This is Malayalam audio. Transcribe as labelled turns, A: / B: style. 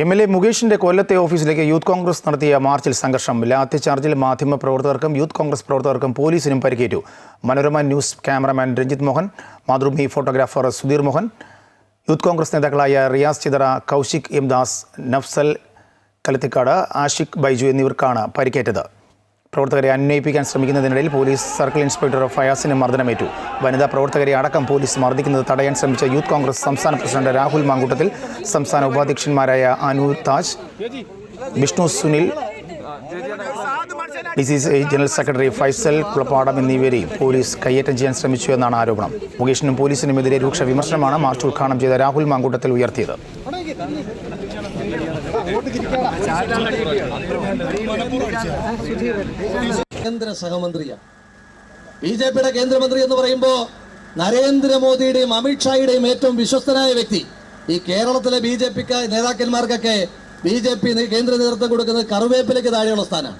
A: എം എൽ എ മുകേഷിന്റെ കൊല്ലത്തെ ഓഫീസിലേക്ക് യൂത്ത് കോൺഗ്രസ് നടത്തിയ മാർച്ചിൽ സംഘർഷം. ലാത്തിചാർജിൽ മാധ്യമപ്രവർത്തകർക്കും യൂത്ത് കോൺഗ്രസ് പ്രവർത്തകർക്കും പോലീസിനും പരിക്കേറ്റു. Manorama news cameraman Ranjith Mohan Mathrubhumi photographer Sudheer Mohan youth Congress നേതാക്കളായ റിയാസ് ചിതറ കൗശിക് എം ദാസ് നഫ്സൽ കലത്തിക്കാട് ആഷിഖ് ബൈജു എന്നിവർക്കാണ് പരിക്കേറ്റത്. പ്രവർത്തകരെ അന്വയിപ്പിക്കാൻ ശ്രമിക്കുന്നതിനിടയിൽ പോലീസ് സർക്കിൾ ഇൻസ്പെക്ടർ ഫയാസിന് മർദ്ദനമേറ്റു. വനിതാ പ്രവർത്തകരെ അടക്കം പോലീസ് മർദ്ദിക്കുന്നത് തടയാൻ ശ്രമിച്ച യൂത്ത് കോൺഗ്രസ് സംസ്ഥാന പ്രസിഡന്റ് രാഹുൽ മാങ്കൂട്ടത്തിൽ സംസ്ഥാന ഉപാധ്യക്ഷന്മാരായ Anu Taj Vishnu Sunil D C C general secretary Faisal Kulappadam എന്നിവരെയും പോലീസ് കയ്യേറ്റം ചെയ്യാൻ ശ്രമിച്ചു എന്നാണ് ആരോപണം. മുകേഷിനും പോലീസിനുമെതിരെ രൂക്ഷ വിമർശനമാണ് മാർച്ച് ഉദ്ഘാടനം ചെയ്ത രാഹുൽ മാങ്കൂട്ടത്തിൽ ഉയർത്തിയത്.
B: ബി ജെ പിയുടെ കേന്ദ്രമന്ത്രി എന്ന് പറയുമ്പോൾ നരേന്ദ്രമോദിയുടെയും അമിത്ഷായുടെയും ഏറ്റവും വിശ്വസ്തനായ വ്യക്തി. ഈ കേരളത്തിലെ ബി ജെ പിക്ക് നേതാക്കന്മാർക്കൊക്കെ ബി ജെ പി കേന്ദ്ര നേതൃത്വം കൊടുക്കുന്നത് കറുവേപ്പിലേക്ക് താഴെയുള്ള സ്ഥാനമാണ്.